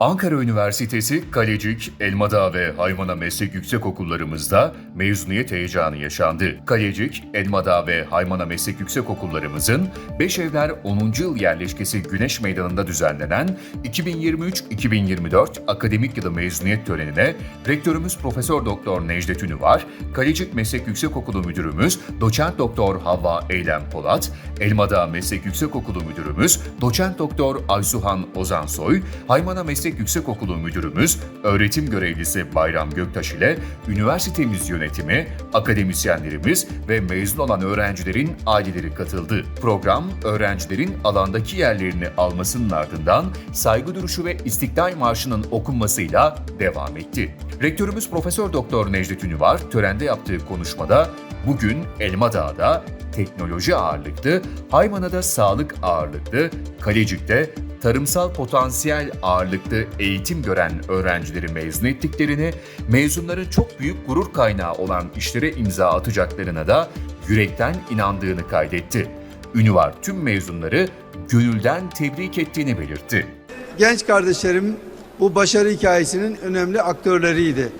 Ankara Üniversitesi Kalecik, Elmadağ ve Haymana Meslek Yüksekokullarımızda mezuniyet heyecanı yaşandı. Kalecik, Elmadağ ve Haymana Meslek Yüksekokullarımızın Beşevler 10. yıl yerleşkesi Güneş Meydanı'nda düzenlenen 2023-2024 akademik yılı mezuniyet törenine Rektörümüz Profesör Doktor Necdet Ünüvar, Kalecik Meslek Yüksekokulu Müdürümüz Doçent Doktor Havva Eylem Polat, Elmadağ Meslek Yüksekokulu Müdürümüz Doçent Doktor Aysuhan Ozansoy, Haymana Meslek Yüksekokulu Müdürümüz Öğretim Görevlisi Bayram Göktaş ile üniversitemiz yönetimi, akademisyenlerimiz ve mezun olan öğrencilerin aileleri katıldı. Program, öğrencilerin alandaki yerlerini almasının ardından saygı duruşu ve İstiklal Marşı'nın okunmasıyla devam etti. Rektörümüz Profesör Doktor Necdet Ünüvar törende yaptığı konuşmada bugün Elmadağ'da teknoloji ağırlıklı, Haymana'da sağlık ağırlıklı, Kalecik'te tarımsal potansiyel ağırlıklı eğitim gören öğrencileri mezun ettiklerini, mezunların çok büyük gurur kaynağı olan işlere imza atacaklarına da yürekten inandığını kaydetti. Ünüvar tüm mezunları gönülden tebrik ettiğini belirtti. genç kardeşlerim bu başarı hikayesinin önemli aktörleriydi.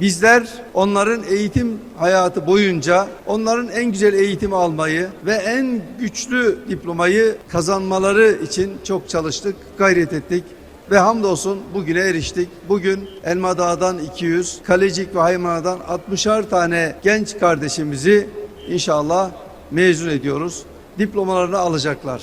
Bizler onların eğitim hayatı boyunca onların en güzel eğitimi almayı ve en güçlü diplomayı kazanmaları için çok çalıştık, gayret ettik ve hamdolsun bugüne eriştik. Bugün Elmadağ'dan 200, Kalecik ve Haymana'dan 60'ar tane genç kardeşimizi inşallah mezun ediyoruz. Diplomalarını alacaklar.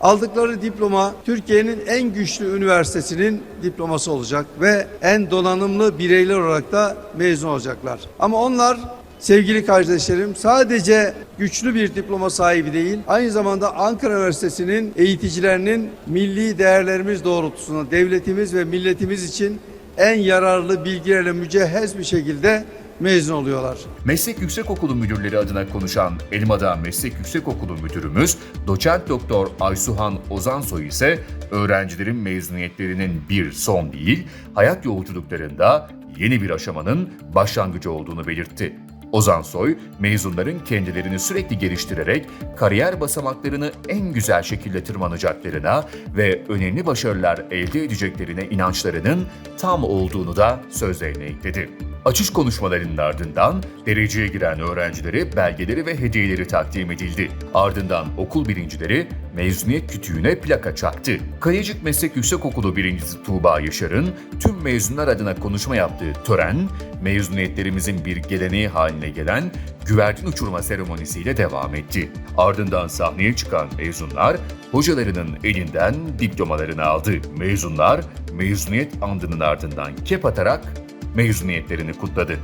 Aldıkları diploma Türkiye'nin en güçlü üniversitesinin diploması olacak ve en donanımlı bireyler olarak da mezun olacaklar. Ama onlar sevgili kardeşlerim sadece güçlü bir diploma sahibi değil, aynı zamanda Ankara Üniversitesi'nin eğiticilerinin milli değerlerimiz doğrultusunda devletimiz ve milletimiz için en yararlı bilgilerle mücehhez bir şekilde mezun oluyorlar. Meslek Yüksekokulu Müdürleri adına konuşan Elmadağ Meslek Yüksekokulu Müdürümüz Doçent Doktor Aysuhan Ozansoy ise öğrencilerin mezuniyetlerinin bir son değil, hayat yolculuklarında yeni bir aşamanın başlangıcı olduğunu belirtti. Ozansoy, mezunların kendilerini sürekli geliştirerek kariyer basamaklarını en güzel şekilde tırmanacaklarına ve önemli başarılar elde edeceklerine inançlarının tam olduğunu da sözlerine ekledi. Açış konuşmalarının ardından dereceye giren öğrencilere belgeleri ve hediyeleri takdim edildi. Ardından okul birincileri mezuniyet kütüğüne plaka çaktı. Kayacık Meslek Yüksekokulu birincisi Tuğba Yaşar'ın tüm mezunlar adına konuşma yaptığı tören, mezuniyetlerimizin bir geleneği haline gelen güvercin uçurma seremonisiyle devam etti. Ardından sahneye çıkan mezunlar hocalarının elinden diplomalarını aldı. Mezunlar mezuniyet andının ardından kep atarak mezuniyetlerini kutladı.